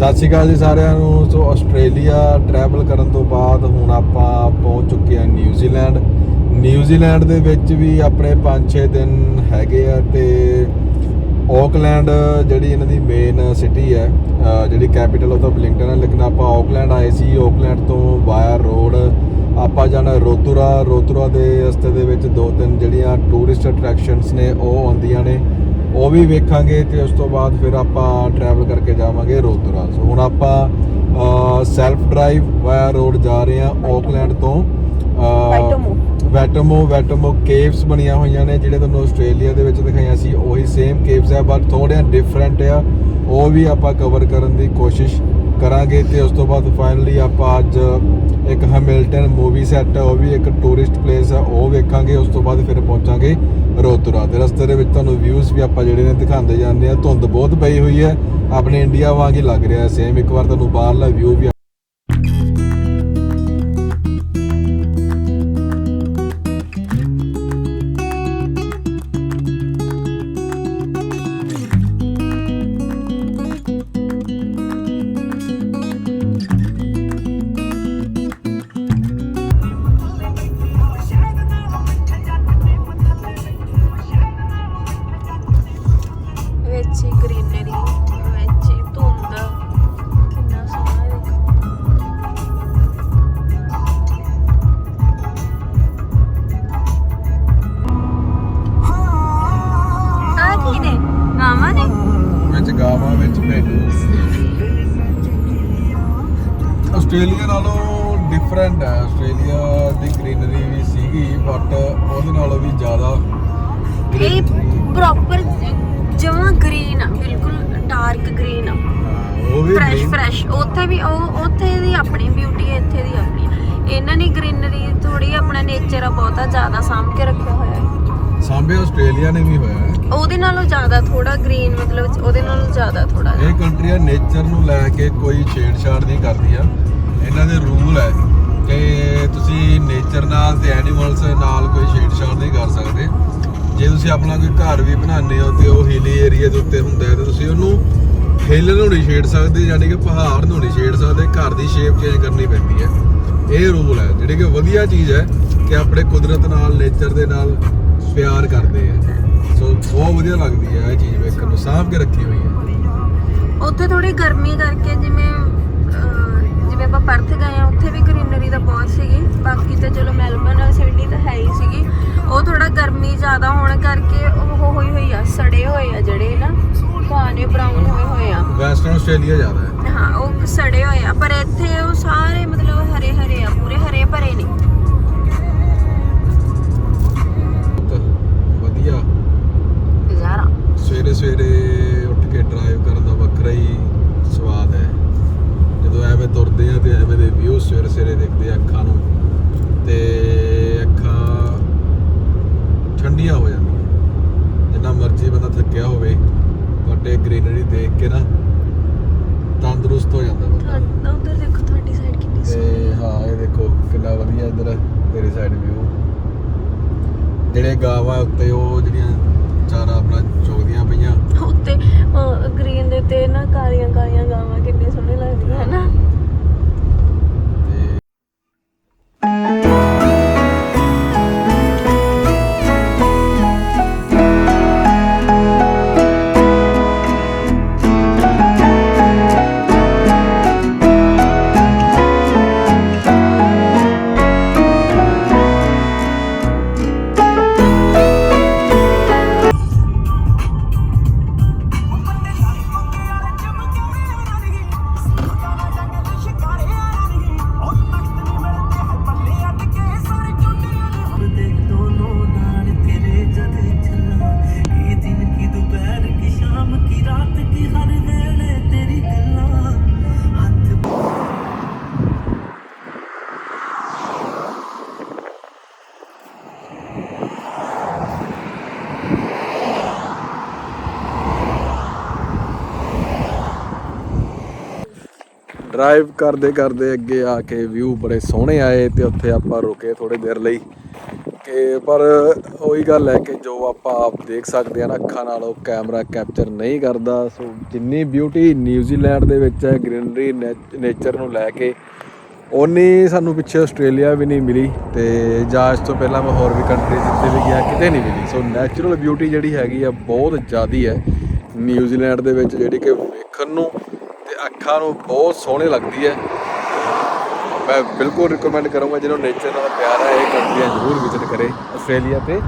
ਸਤਿ ਸ਼੍ਰੀ ਅਕਾਲ ਜੀ ਸਾਰਿਆਂ ਨੂੰ। ਸੋ ਆਸਟ੍ਰੇਲੀਆ ਟਰੈਵਲ ਕਰਨ ਤੋਂ ਬਾਅਦ ਹੁਣ ਆਪਾਂ ਪਹੁੰਚ ਚੁੱਕੇ ਹਾਂ ਨਿਊਜ਼ੀਲੈਂਡ ਨਿਊਜ਼ੀਲੈਂਡ ਦੇ ਵਿੱਚ ਵੀ ਆਪਣੇ 5-6 ਦਿਨ ਹੈਗੇ ਆ ਤੇ ਆਕਲੈਂਡ ਜਿਹੜੀ ਇਹਨਾਂ ਦੀ ਮੇਨ ਸਿਟੀ ਹੈ ਜਿਹੜੀ ਕੈਪੀਟਲ ਆਫ ਦਾ ਬਲਿੰਗਟਨ ਹੈ। ਲੇਕਿਨ ਆਪਾਂ ਆਕਲੈਂਡ ਆਏ ਸੀ। ਆਕਲੈਂਡ ਤੋਂ ਵਾਇਆ ਰੋਡ ਆਪਾਂ ਜਾਣਾ ਰੋਤੁਰਾ। ਰੋਤੁਰਾ ਦੇ ਰਸਤੇ ਦੇ ਵਿੱਚ ਦੋ ਤਿੰਨ ਜਿਹੜੀਆਂ ਟੂਰਿਸਟ ਅਟਰੈਕਸ਼ਨਸ ਨੇ, ਉਹ ਆਉਂਦੀਆਂ ਨੇ। ਉਹ ਵੀ ਵੇਖਾਂਗੇ ਤੇ ਉਸ ਤੋਂ ਬਾਅਦ ਫਿਰ ਆਪਾਂ ਟਰੈਵਲ ਕਰਕੇ ਜਾਵਾਂਗੇ ਰੋਤੂਰਾ ਸੋ ਹੁਣ ਆਪਾਂ ਸੈਲਫ ਡਰਾਈਵ ਵਾਇਆ ਰੋਡ ਜਾ ਰਹੇ ਹਾਂ ਆਕਲੈਂਡ ਤੋਂ ਵੈਟੋਮੋ। ਵੈਟਮੋ ਵੈਟਮੋ ਕੇਵਸ ਬਣੀਆਂ ਹੋਈਆਂ ਨੇ ਜਿਹੜੇ ਤੁਹਾਨੂੰ ਆਸਟ੍ਰੇਲੀਆ ਦੇ ਵਿੱਚ ਦਿਖਾਈਆਂ ਸੀ ਉਹੀ ਸੇਮ ਕੇਵਸ ਹੈ ਬਟ ਥੋੜ੍ਹੀਆਂ ਡਿਫਰੈਂਟ ਆ। ਉਹ ਵੀ ਆਪਾਂ ਕਵਰ ਕਰਨ ਦੀ ਕੋਸ਼ਿਸ਼ ਕਰਾਂਗੇ ਤੇ ਉਸ ਤੋਂ ਬਾਅਦ ਫਾਈਨਲੀ ਆਪਾਂ ਅੱਜ ਇੱਕ ਹੈਮਿਲਟਨ ਮੂਵੀ ਸੈੱਟ ਉਹ ਵੀ ਇੱਕ ਟੂਰਿਸਟ ਪਲੇਸ ਹੈ ਉਹ ਵੇਖਾਂਗੇ ਉਸ ਤੋਂ ਬਾਅਦ ਫਿਰ ਪਹੁੰਚਾਂਗੇ। ਰੋਤੂਰਾ ਦੇ ਰਸਤੇ ਦੇ ਵਿੱਚ ਤੁਹਾਨੂੰ ਵਿਊਜ਼ ਵੀ ਆਪਾਂ ਜਿਹੜੇ ਨੇ ਦਿਖਾਉਂਦੇ ਜਾਂਦੇ ਆ। ਧੁੰਦ ਬਹੁਤ ਪਈ ਹੋਈ ਹੈ। ਆਪਣੇ ਇੰਡੀਆ ਵਾਂਗ ਹੀ ਲੱਗ ਰਿਹਾ ਸੇਮ ਇੱਕ ਵਾਰ ਤੁਹਾਨੂੰ ਬਾਹਰਲਾ ਵਿਊ ਵੀ ਗਾਵਾਂ ਨੇ ਵਿੱਚ ਗਾਵਾਂ ਵਿੱਚ ਭੇਡੂ। ਆਸਟ੍ਰੇਲੀਆ ਨਾਲੋਂ ਡਿਫਰੈਂਟ ਹੈ। ਆਸਟ੍ਰੇਲੀਆ ਦੀ ਗ੍ਰੀਨਰੀ ਵੀ ਸੀਗੀ ਬਟ ਉਹਦੇ ਨਾਲੋਂ ਵੀ ਜ਼ਿਆਦਾ ਇਹ ਪ੍ਰੋਪਰ ਜਮਾਂ ਗ੍ਰੀਨ ਆ ਬਿਲਕੁਲ ਡਾਰਕ ਗ੍ਰੀਨ ਆ। ਉਹ ਵੀ ਫਰੈਸ਼ ਫਰੈਸ਼ ਉੱਥੇ ਵੀ ਉਹ ਉੱਥੇ ਦੀ ਆਪਣੀ ਬਿਊਟੀ ਹੈ ਇੱਥੇ ਦੀ ਆਪਣੀ। ਇਹਨਾਂ ਨੇ ਗ੍ਰੀਨਰੀ ਥੋੜੀ ਆਪਣਾ ਨੇਚਰ ਆ ਬਹੁਤਾ ਜ਼ਿਆਦਾ ਸਾਂਭ ਕੇ ਰੱਖਿਆ ਹੋਇਆ ਹੈ। ਸਾਂਭਿਆ ਆਸਟ੍ਰੇਲੀਆ ਨੇ ਵੀ ਹੋਇਆ ਹੈ। ਉਹਦੇ ਨਾਲੋਂ ਜ਼ਿਆਦਾ ਥੋੜਾ ਗ੍ਰੀਨ ਮਤਲਬ ਉਹਦੇ ਨਾਲੋਂ ਜ਼ਿਆਦਾ ਥੋੜਾ ਇਹ ਕੰਟਰੀਆਂ ਨੇਚਰ ਨੂੰ ਲੈ ਕੇ ਕੋਈ ਛੇੜਛਾੜ ਨਹੀਂ ਕਰਦੀਆਂ ਇਹਨਾਂ ਦੇ ਰੂਲ ਹੈ ਕਿ ਤੁਸੀਂ ਨੇਚਰ ਨਾਲ ਤੇ ਐਨੀਮਲਸ ਨਾਲ ਕੋਈ ਛੇੜਛਾੜ ਨਹੀਂ ਕਰ ਸਕਦੇ। ਜੇ ਤੁਸੀਂ ਆਪਣਾ ਕੋਈ ਘਰ ਵੀ ਬਣਾਉਂਦੇ ਹੋ ਤੇ ਉਹ ਹਿਲੀ ਏਰੀਆ ਦੇ ਉੱਤੇ ਹੁੰਦਾ ਹੈ ਤੇ ਤੁਸੀਂ ਉਹਨੂੰ ਹਿੱਲ ਨੂੰ ਨਹੀਂ ਛੇੜ ਸਕਦੇ ਯਾਨੀ ਕਿ ਪਹਾੜ ਨੂੰ ਨਹੀਂ ਛੇੜ ਸਕਦੇ। ਘਰ ਦੀ ਸ਼ੇਪ ਚੇਂਜ ਕਰਨੀ ਪੈਂਦੀ ਹੈ। ਇਹ ਰੂਲ ਹੈ ਜਿਹੜੀ ਕਿ ਵਧੀਆ ਚੀਜ਼ ਹੈ ਕਿ ਆਪਣੇ ਕੁਦਰਤ ਨਾਲ ਨੇਚਰ ਦੇ ਨਾਲ ਪਿਆਰ ਕਰਦੇ ਆ। ਸੋ ਬਹੁਤ ਵਧੀਆ ਲੱਗਦੀ ਹੈ ਇਹ ਚੀਜ਼ ਵੇਖਣ ਨੂੰ ਸਾਂਭ ਕੇ ਰੱਖੀ ਹੋਈ ਹੈ। ਉੱਥੇ ਥੋੜੀ ਗਰਮੀ ਕਰਕੇ ਜਿਵੇਂ ਅਹ, ਜਿਵੇਂ ਆਪਾਂ ਪਰਥ ਗਏ ਆ ਉੱਥੇ ਵੀ ਗ੍ਰੀਨਰੀ ਤਾਂ ਬਹੁਤ ਸੀਗੀ ਬਾਕੀ ਤਾਂ ਚਲੋ ਮੈਲਬਨ ਸਿਡਨੀ ਤਾਂ ਹੈ ਹੀ ਸੀਗੀ। ਉਹ ਥੋੜਾ ਗਰਮੀ ਜ਼ਿਆਦਾ ਹੋਣ ਕਰਕੇ ਉਹ ਹੋਈ ਹੋਈ ਆ ਸੜੇ ਹੋਏ ਆ ਜਿਹੜੇ ਨਾ ਕਾਨੇ ਬਰਾਊਨ ਹੋਏ ਹੋਏ ਆ। ਵੈਸਟਰਨ ਆਸਟ੍ਰੇਲੀਆ ਜ਼ਿਆਦਾ ਹੈ। ਹਾਂ ਉਹ ਸੜੇ ਹੋਏ ਆ ਪਰ ਇੱਥੇ ਉਹ ਸਾਰੇ ਮਤਲਬ ਹਰੇ ਹਰੇ ਆ ਪੂਰੇ ਹਰੇ ਭਰੇ ਨੇ। ਸਵੇਰੇ ਸਵੇਰੇ ਉੱਠ ਕੇ ਡਰਾਈਵ ਕਰਨ ਦਾ ਵੱਖਰਾ ਹੀ ਸਵਾਦ ਹੈ। ਜਦੋਂ ਐਵੇਂ ਤੁਰਦੇ ਆ ਤੇ ਐਵੇਂ ਦੇ ਵਿਊ ਸਵੇਰੇ ਸਵੇਰੇ ਦੇਖਦੇ ਆ ਅੱਖਾਂ ਨੂੰ ਤੇ ਅੱਖਾਂ ਠੰਡੀਆਂ ਹੋ ਜਾਂਦੀਆਂ। ਜਿੰਨਾ ਮਰਜ਼ੀ ਬੰਦਾ ਥੱਕਿਆ ਹੋਵੇ ਬਟ ਇਹ ਗ੍ਰੀਨਰੀ ਦੇਖ ਕੇ ਨਾ ਤੰਦਰੁਸਤ ਹੋ ਜਾਂਦਾ ਬੰਦਾ। ਉਧਰ ਦੇਖੋ ਤੁਹਾਡੀ ਸਾਈਡ ਕਿੰਨੀ ਸੋਹਣੀ ਹਾਂ। ਇਹ ਦੇਖੋ ਕਿੰਨਾ ਵਧੀਆ ਇਧਰ ਤੇਰੀ ਸਾਈਡ ਵਿਊ ਜਿਹੜੇ ਗਾਵਾਂ ਉੱਤੇ ਉਹ ਜਿਹੜੀਆਂ ਚਾਰਾ ਆਪਣਾ ਗ੍ਰੀਨ ਦੇ ਉੱਤੇ ਨਾ ਕਾਲੀਆਂ ਕਾਲੀਆਂ ਗਾਵਾਂ ਕਿੰਨੀ ਸੋਹਣੀ ਲੱਗਦੀਆਂ ਹਨਾ ਤੇ ਡਰਾਈਵ ਕਰਦੇ ਕਰਦੇ ਅੱਗੇ ਆ ਕੇ ਵਿਊ ਬੜੇ ਸੋਹਣੇ ਆਏ ਤੇ ਉੱਥੇ ਆਪਾਂ ਰੁਕੇ ਥੋੜੀ ਦੇਰ ਲਈ। ਕਿ ਪਰ ਉਹੀ ਗੱਲ ਹੈ ਕਿ ਜੋ ਆਪਾਂ ਆਪ ਦੇਖ ਸਕਦੇ ਆ ਨਾ, ਅੱਖਾਂ ਨਾਲ ਉਹ ਕੈਮਰਾ ਕੈਪਚਰ ਨਹੀਂ ਕਰਦਾ। ਸੋ ਜਿੰਨੀ ਬਿਊਟੀ ਨਿਊਜ਼ੀਲੈਂਡ ਦੇ ਵਿੱਚ ਹੈ ਗ੍ਰੀਨਰੀ ਨੇਚਰ ਨੂੰ ਲੈ ਕੇ ਉਨੀ ਸਾਨੂੰ ਪਿੱਛੇ ਆਸਟ੍ਰੇਲੀਆ ਵੀ ਨਹੀਂ ਮਿਲੀ ਤੇ ਜਾਂ ਤੋਂ ਪਹਿਲਾਂ ਮੈਂ ਹੋਰ ਵੀ ਕੰਟਰੀ ਜਿੱਥੇ ਵੀ ਗਿਆ, ਕਿਤੇ ਨਹੀਂ ਮਿਲੀ। ਸੋ ਨੈਚੁਰਲ ਬਿਊਟੀ ਜਿਹੜੀ ਹੈਗੀ ਆ, ਬਹੁਤ ਜ਼ਿਆਦੀ ਹੈ ਨਿਊਜ਼ੀਲੈਂਡ ਦੇ ਵਿੱਚ, ਜਿਹੜੀ ਕਿ ਵੇਖਣ ਨੂੰ ਅੱਖਾਂ ਨੂੰ ਬਹੁਤ ਸੋਹਣੀ ਲੱਗਦੀ ਹੈ। ਮੈਂ ਬਿਲਕੁਲ ਰਿਕਮੈਂਡ ਕਰੂੰਗਾ ਜਿਹਨੂੰ ਨੇਚਰ ਨਾਲ ਪਿਆਰ ਹੈ, ਇਹ ਕੰਟਰੀਆਂ ਜ਼ਰੂਰ ਵਿਜ਼ਿਟ ਕਰੇ, ਆਸਟ੍ਰੇਲੀਆ ਤੇ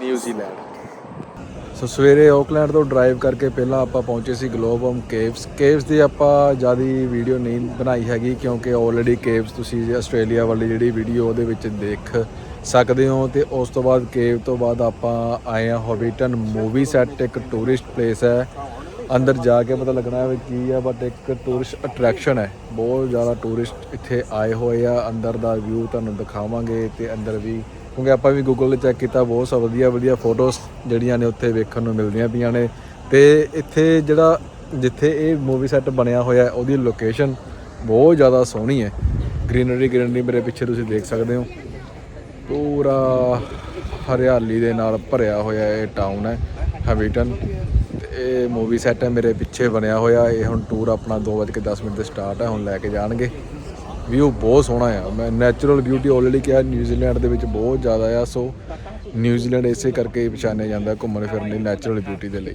ਨਿਊਜ਼ੀਲੈਂਡ ਸੋ ਸਵੇਰੇ ਆਕਲੈਂਡ ਤੋਂ ਡਰਾਈਵ ਕਰਕੇ ਪਹਿਲਾਂ ਆਪਾਂ ਪਹੁੰਚੇ ਸੀ ਗਲੋਬਮ ਕੇਵਸ ਕੇਵਸ ਦੀ ਆਪਾਂ ਜਿਆਦੀ ਵੀਡੀਓ ਨਹੀਂ ਬਣਾਈ ਹੈਗੀ ਕਿਉਂਕਿ ਆਲਰੇਡੀ ਕੇਵਸ ਤੁਸੀਂ ਆਸਟ੍ਰੇਲੀਆ ਵਾਲੀ ਜਿਹੜੀ ਵੀਡੀਓ ਉਹਦੇ ਵਿੱਚ ਦੇਖ ਸਕਦੇ ਹੋ ਤੇ ਉਸ ਤੋਂ ਬਾਅਦ ਕੇਵ ਤੋਂ ਬਾਅਦ ਆਪਾਂ ਆਏ ਆ ਹੌਬੀਟਨ ਮੂਵੀ ਸੈੱਟ ਇੱਕ ਟੂਰਿਸਟ ਪਲੇਸ ਹੈ। ਅੰਦਰ ਜਾ ਕੇ ਪਤਾ ਲੱਗਣਾ ਹੈ ਕੀ ਆ ਬਟ ਇੱਕ ਟੂਰਿਸਟ ਅਟਰੈਕਸ਼ਨ ਹੈ। ਬਹੁਤ ਜ਼ਿਆਦਾ ਟੂਰਿਸਟ ਇੱਥੇ ਆਏ ਹੋਏ ਆ। ਅੰਦਰ ਦਾ ਵਿਊ ਤੁਹਾਨੂੰ ਦਿਖਾਵਾਂਗੇ ਤੇ ਅੰਦਰ ਵੀ। ਕਿਉਂਕਿ ਆਪਾਂ ਵੀ ਗੂਗਲ ਤੇ ਚੈੱਕ ਕੀਤਾ, ਬਹੁਤ ਸਭ ਵਧੀਆ ਵਧੀਆ ਫੋਟੋਜ਼ ਜਿਹੜੀਆਂ ਨੇ ਉੱਥੇ ਵੇਖਣ ਨੂੰ ਮਿਲਦੀਆਂ ਪਈਆਂ ਨੇ। ਤੇ ਇੱਥੇ ਜਿਹੜਾ, ਜਿੱਥੇ ਇਹ ਮੂਵੀ ਸੈੱਟ ਬਣਿਆ ਹੋਇਆ ਹੈ, ਉਹਦੀ ਲੋਕੇਸ਼ਨ ਬਹੁਤ ਜ਼ਿਆਦਾ ਸੋਹਣੀ ਹੈ। ਗ੍ਰੀਨਰੀ ਗ੍ਰੀਨਰੀ ਮੇਰੇ ਪਿੱਛੇ ਤੁਸੀਂ ਦੇਖ ਸਕਦੇ ਹੋ। ਪੂਰਾ ਹਰਿਆਲੀ ਦੇ ਨਾਲ ਭਰਿਆ ਹੋਇਆ ਇਹ ਟਾਊਨ ਹੈ ਹੈਵਿਟਨ ਇਹ ਮੂਵੀ ਸੈੱਟ ਹੈ ਮੇਰੇ ਪਿੱਛੇ ਬਣਿਆ ਹੋਇਆ। ਇਹ ਹੁਣ ਟੂਰ ਆਪਣਾ 2:10 ਮਿੰਟ ਤੇ ਸਟਾਰਟ ਹੈ ਹੁਣ ਲੈ ਕੇ ਜਾਣਗੇ। ਵਿਊ ਬਹੁਤ ਸੋਹਣਾ ਆ। ਮੈਂ ਨੈਚੁਰਲ ਬਿਊਟੀ ਆਲਰੇਡੀ ਕਿਹਾ ਨਿਊਜ਼ੀਲੈਂਡ ਦੇ ਵਿੱਚ ਬਹੁਤ ਜ਼ਿਆਦਾ ਆ ਸੋ ਨਿਊਜ਼ੀਲੈਂਡ ਇਸੇ ਕਰਕੇ ਪਛਾਣਿਆ ਜਾਂਦਾ ਘੁੰਮਣ ਫਿਰਨ ਲਈ ਨੈਚੁਰਲ ਬਿਊਟੀ ਦੇ ਲਈ।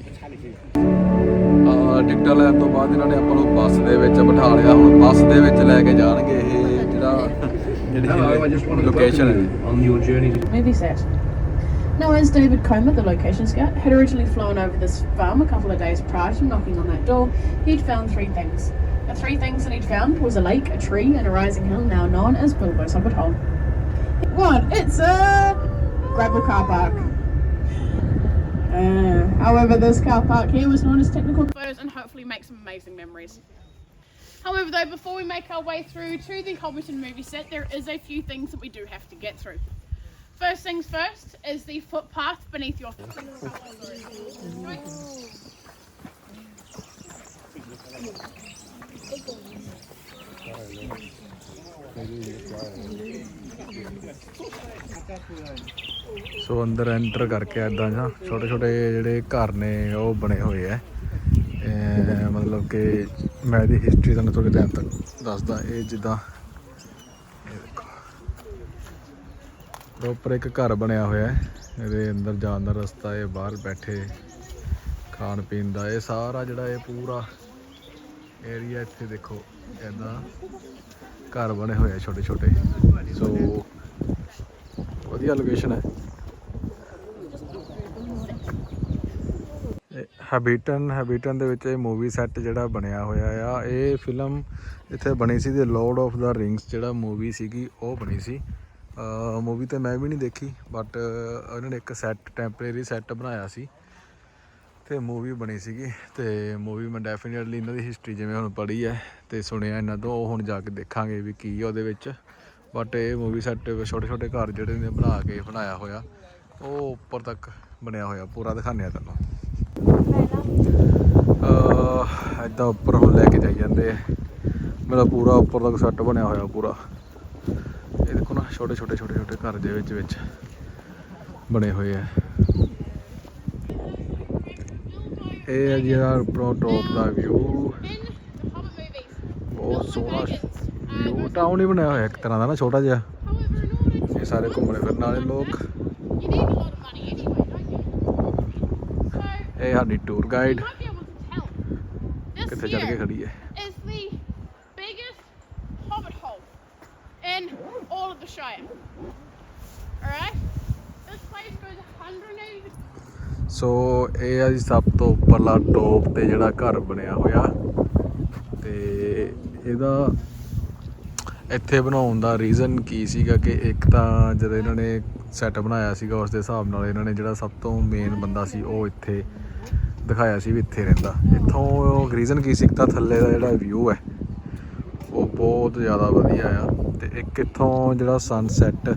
ਆ ਟਿਕਟਾਂ ਲੈਣ ਤੋਂ ਬਾਅਦ ਇਹਨਾਂ ਨੇ ਆਪਾਂ ਨੂੰ ਬੱਸ ਦੇ ਵਿੱਚ ਬਿਠਾ ਲਿਆ। ਹੁਣ ਬੱਸ ਦੇ ਵਿੱਚ ਲੈ ਕੇ ਜਾਣਗੇ ਇਹ ਜਿਹੜਾ ਜਿਹੜੀ ਲੋਕੇਸ਼ਨ ਹੈ। your journey to movie set. Now, as David Comer, the location scout, had originally flown over this farm a couple of days prior to knocking on that door, he'd found three things. The three things that he'd found was a lake, a tree, and a rising hill now known as Bilbo Socket Hole. One, it's a gravel car park. Uh, however, this car park here was known as technical photos and hopefully make some amazing memories. However, though, before we make our way through to the Hobbiton movie set, there is a few things that we do have to get through. First things first is the footpath beneath your. ਸੋ ਅੰਦਰ enter ਕਰਕੇ ਐਦਾਂ ਜਾਂ ਛੋਟੇ ਛੋਟੇ ਜਿਹੜੇ ਘਰ ਨੇ, ਉਹ ਬਣੇ ਹੋਏ ਐ ਮਤਲਬ ਕਿ ਮੈਂ ਇਹਦੀ ਹਿਸਟਰੀ ਤੁਹਾਨੂੰ ਥੋੜੇ ਟਾਈਮ ਤੱਕ ਦੱਸਦਾ ਇਹ ਜਿੱਦਾਂ ਇਹ ਦੇਖੋ ਪ੍ਰੋਪਰ ਇੱਕ ਘਰ ਬਣਿਆ ਹੋਇਆ ਹੈ। ਇਹਦੇ ਅੰਦਰ ਜਾਣ ਦਾ ਰਸਤਾ ਹੈ, ਬਾਹਰ ਬੈਠੇ ਖਾਣ ਪੀਣ ਦਾ। ਇਹ ਸਾਰਾ ਜਿਹੜਾ ਇਹ ਪੂਰਾ ਏਰੀਆ ਇੱਥੇ ਦੇਖੋ ਐਦਾਂ ਘਰ ਬਣੇ ਹੋਏ ਆ ਛੋਟੇ ਛੋਟੇ ਸੋ ਵਧੀਆ ਲੋਕੇਸ਼ਨ ਹੈ। ਹੈਬਿਟਨ ਹੈਬਿਟਨ ਦੇ ਵਿੱਚ ਇਹ ਮੂਵੀ ਸੈੱਟ ਜਿਹੜਾ ਬਣਿਆ ਹੋਇਆ ਆ। ਇਹ ਫਿਲਮ ਇੱਥੇ ਬਣੀ ਸੀ ਤੇ ਲਾਰਡ ਆਫ ਦਾ ਰਿੰਗਸ ਜਿਹੜਾ ਮੂਵੀ ਸੀਗੀ, ਉਹ ਬਣੀ ਸੀ। ਮੂਵੀ ਤੇ ਮੈਂ ਵੀ ਨਹੀਂ ਦੇਖੀ ਬਟ ਉਹਨਾਂ ਨੇ ਇੱਕ ਸੈੱਟ ਟੈਂਪਰੇਰੀ ਸੈੱਟ ਬਣਾਇਆ ਸੀ ਤੇ ਮੂਵੀ ਬਣੀ ਸੀਗੀ ਤੇ ਮੂਵੀ ਮੈਂ ਡੈਫੀਨਿਟਲੀ ਇਹਨਾਂ ਦੀ ਹਿਸਟਰੀ ਜਿਵੇਂ ਹੁਣ ਪੜ੍ਹੀ ਹੈ ਤੇ ਸੁਣਿਆ ਇਹਨਾਂ ਤੋਂ, ਉਹ ਹੁਣ ਜਾ ਕੇ ਦੇਖਾਂਗੇ ਵੀ ਕੀ ਆ ਉਹਦੇ ਵਿੱਚ। ਬਟ ਇਹ ਮੂਵੀ ਸੈੱਟ ਛੋਟੇ ਛੋਟੇ ਘਰ ਜਿਹੜੇ ਨੇ ਬਣਾ ਕੇ ਬਣਾਇਆ ਹੋਇਆ, ਉਹ ਉੱਪਰ ਤੱਕ ਬਣਿਆ ਹੋਇਆ, ਪੂਰਾ ਦਿਖਾਉਂਦੇ ਆ ਤੁਹਾਨੂੰ। ਅਹ ਏਦਾਂ ਉੱਪਰ ਹੁਣ ਲੈ ਕੇ ਜਾਈ ਜਾਂਦੇ ਮੇਰਾ ਪੂਰਾ ਉੱਪਰ ਤੱਕ ਸੈੱਟ ਬਣਿਆ ਹੋਇਆ, ਪੂਰਾ। ਇਹ ਦੇਖੋ ਨਾ, ਛੋਟੇ ਛੋਟੇ ਛੋਟੇ ਛੋਟੇ ਘਰ ਦੇ ਵਿੱਚ ਵਿੱਚ ਬਣੇ ਹੋਏ ਆ। ਇਹ ਹੈ ਜਿਹੜਾ ਉੱਪਰੋਂ ਟੌਪ ਦਾ ਵਿਊ ਬਹੁਤ ਸੋਹਣਾ ਵਿਊ ਟਾਊਨ ਹੀ ਬਣਿਆ ਹੋਇਆ ਇੱਕ ਤਰ੍ਹਾਂ ਦਾ ਨਾ, ਛੋਟਾ ਜਿਹਾ। ਇਹ ਸਾਰੇ ਘੁੰਮਣ ਫਿਰਨ ਵਾਲੇ ਲੋਕ। ਇਹ ਸਾਡੀ ਟੂਰ ਗਾਈਡ ਕਿੱਥੇ ਚੜ ਕੇ ਖੜੀ ਹੈ? ਸੋ ਇਹ ਆ ਜੀ ਸਭ ਤੋਂ ਉੱਪਰਲਾ ਟੋਪ ਤੇ ਜਿਹੜਾ ਘਰ ਬਣਿਆ ਹੋਇਆ। ਤੇ ਇਹਦਾ ਇੱਥੇ ਬਣਾਉਣ ਦਾ ਰੀਜ਼ਨ ਕੀ ਸੀਗਾ ਕਿ ਇੱਕ ਤਾਂ ਜਦੋਂ ਇਹਨਾਂ ਨੇ ਸੈੱਟ ਬਣਾਇਆ ਸੀਗਾ ਉਸ ਦੇ ਹਿਸਾਬ ਨਾਲ ਇਹਨਾਂ ਨੇ ਜਿਹੜਾ ਸਭ ਤੋਂ ਮੇਨ ਬੰਦਾ ਸੀ, ਉਹ ਇੱਥੇ ਦਿਖਾਇਆ ਸੀ ਵੀ ਇੱਥੇ ਰਹਿੰਦਾ। ਇੱਥੋਂ ਰੀਜ਼ਨ ਕੀ ਸੀ? ਇੱਕ ਤਾਂ ਥੱਲੇ ਦਾ ਜਿਹੜਾ ਵਿਊ ਹੈ, ਉਹ ਬਹੁਤ ਜ਼ਿਆਦਾ ਵਧੀਆ ਆ। ਤੇ ਇੱਕ ਇੱਥੋਂ ਜਿਹੜਾ ਸਨਸੈਟ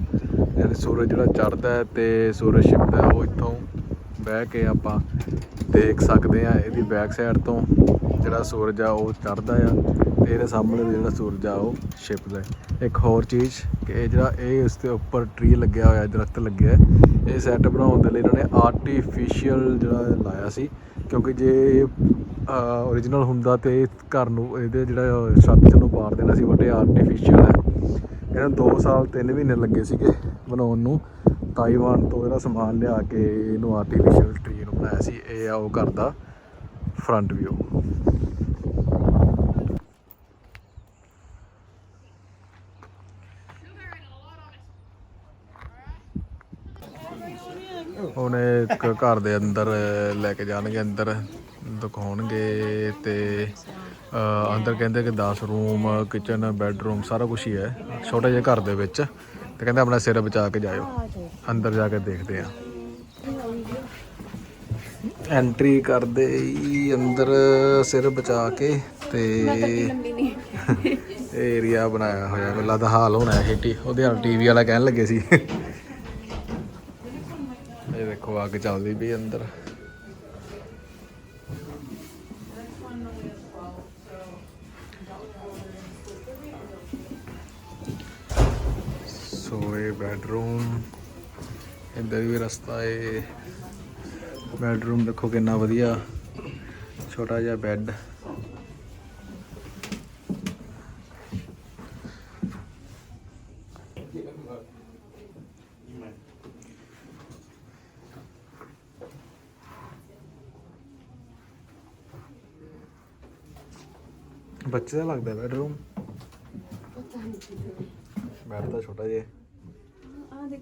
ਯਾਨੀ ਸੂਰਜ ਜਿਹੜਾ ਚੜ੍ਹਦਾ ਹੈ ਤੇ ਸੂਰਜ ਛਿਪਦਾ ਉਹ ਇੱਥੋਂ ਬਹਿ ਕੇ ਆਪਾਂ ਦੇਖ ਸਕਦੇ ਆ ਇਹਦੀ ਬੈਕ ਸਾਈਡ ਤੋਂ ਜਿਹੜਾ ਸੂਰਜ ਆ ਉਹ ਚੜ੍ਹਦਾ ਆ ਤੇ ਇਹਦੇ ਸਾਹਮਣੇ ਤੇ ਜਿਹੜਾ ਸੂਰਜ ਆ ਉਹ ਛਿਪਦਾ ਇੱਕ ਹੋਰ ਚੀਜ਼ ਕਿ ਇਹ ਜਿਹੜਾ ਇਹ ਇਸ ਦੇ ਉੱਪਰ ਟਰੀ ਲੱਗਿਆ ਹੋਇਆ, ਦਰਖਤ ਲੱਗਿਆ ਇਹ ਸੈੱਟ ਬਣਾਉਣ ਦੇ ਲਈ ਇਹਨਾਂ ਨੇ ਆਰਟੀਫੀਸ਼ੀਅਲ ਜਿਹੜਾ ਲਾਇਆ ਸੀ ਕਿਉਂਕਿ ਜੇ ਇਹ ਓਰੀਜਨਲ ਹੁੰਦਾ ਤੇ ਘਰ ਨੂੰ ਇਹਦੇ ਜਿਹੜਾ ਛੱਤ ਨੂੰ ਪਾੜ ਦੇਣਾ ਸੀ ਬਟ ਇਹ ਆਰਟੀਫੀਸ਼ੀਅਲ ਹੈ। ਇਹਨਾਂ 2 ਸਾਲ 3 ਮਹੀਨੇ ਲੱਗੇ ਸੀਗੇ ਬਣਾਉਣ ਨੂੰ। ਤਾਈਵਾਨ ਤੋਂ ਇਹਦਾ ਸਮਾਨ ਲਿਆ ਕੇ ਇਹਨੂੰ ਆਰਟੀਫੀਸ਼ੀਅਲ ਟ੍ਰੀ ਨੂੰ ਬਣਾਇਆ ਸੀ। ਇਹ ਆ ਉਹ ਘਰ ਦਾ ਫਰੰਟ ਵਿਊ ਉਹਨੇ ਇੱਕ ਘਰ ਦੇ ਅੰਦਰ ਲੈ ਕੇ ਜਾਣਗੇ, ਅੰਦਰ ਦਿਖਾਉਣਗੇ ਤੇ ਅੰਦਰ ਕਹਿੰਦੇ ਕਿ 10 ਰੂਮ ਕਿਚਨ ਬੈੱਡਰੂਮ ਸਾਰਾ ਕੁਝ ਹੀ ਹੈ। ਛੋਟੇ ਜਿਹੇ ਘਰ ਦੇ ਵਿੱਚ। ਤੇ ਕਹਿੰਦੇ ਆਪਣਾ ਸਿਰ ਬਚਾ ਕੇ ਜਾਇਓ। ਅੰਦਰ ਜਾ ਕੇ ਦੇਖਦੇ ਆ। ਐਂਟਰੀ ਕਰਦੇ ਹੀ ਅੰਦਰ ਸਿਰ ਬਚਾ ਕੇ ਤੇ ਏਰੀਆ ਬਣਾਇਆ ਹੋਇਆ। ਮੈਨੂੰ ਲੱਗਦਾ ਹਾਲ ਹੋਣਾ ਹੈ ਟੀ ਉਹਦੇ ਹਾਲ ਟੀਵੀ ਵਾਲਾ ਕਹਿਣ ਲੱਗੇ ਸੀ। ਇਹ ਦੇਖੋ ਅੱਗ ਚੱਲਦੀ ਪਈ ਅੰਦਰ। ਇਹ ਬੈਡਰੂਮ ਇੱਧਰ ਵੀ ਰਸਤਾ ਹੈ ਬੈਡਰੂਮ ਦੇਖੋ ਕਿੰਨਾ ਵਧੀਆ ਛੋਟਾ ਜਿਹਾ ਬੈੱਡ। ਬੱਚੇ ਦਾ ਲੱਗਦਾ ਬੈਡਰੂਮ? ਬੈੱਡ ਤਾਂ ਛੋਟਾ ਜਿਹਾ।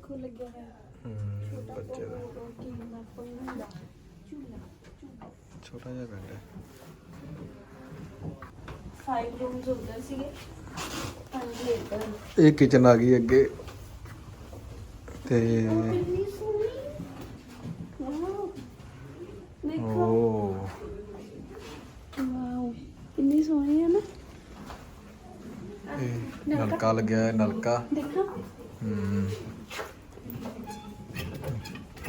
ਦੇਖੋ ਲੱਗਿਆ ਹੋਇਆ। ਹਮ, ਬੱਚੇ ਦਾ। ਕੀ ਨਾ ਕੋਈ ਹੁੰਦਾ ਛੋਟਾ ਜਿਹਾ ਬੈੱਡ ਹੈ। ਫਾਈਵ ਰੂਮਸ ਉੱਧਰ ਸੀਗੇ। ਪੰਜ ਇੱਧਰ ਇਹ ਕਿਚਨ ਆ ਗਈ ਅੱਗੇ। ਤੇ ਕਿੰਨੀ ਸੋਹਣੀ। ਵਾਓ ਦੇਖੋ। ਓ। ਵਾਓ ਕਿੰਨੀ ਸੋਹਣੀ ਹੈ ਨਾ। ਇਹ ਨਲਕਾ ਲੱਗਿਆ ਹੈ ਨਲਕਾ। ਦੇਖੋ। ਹਮ,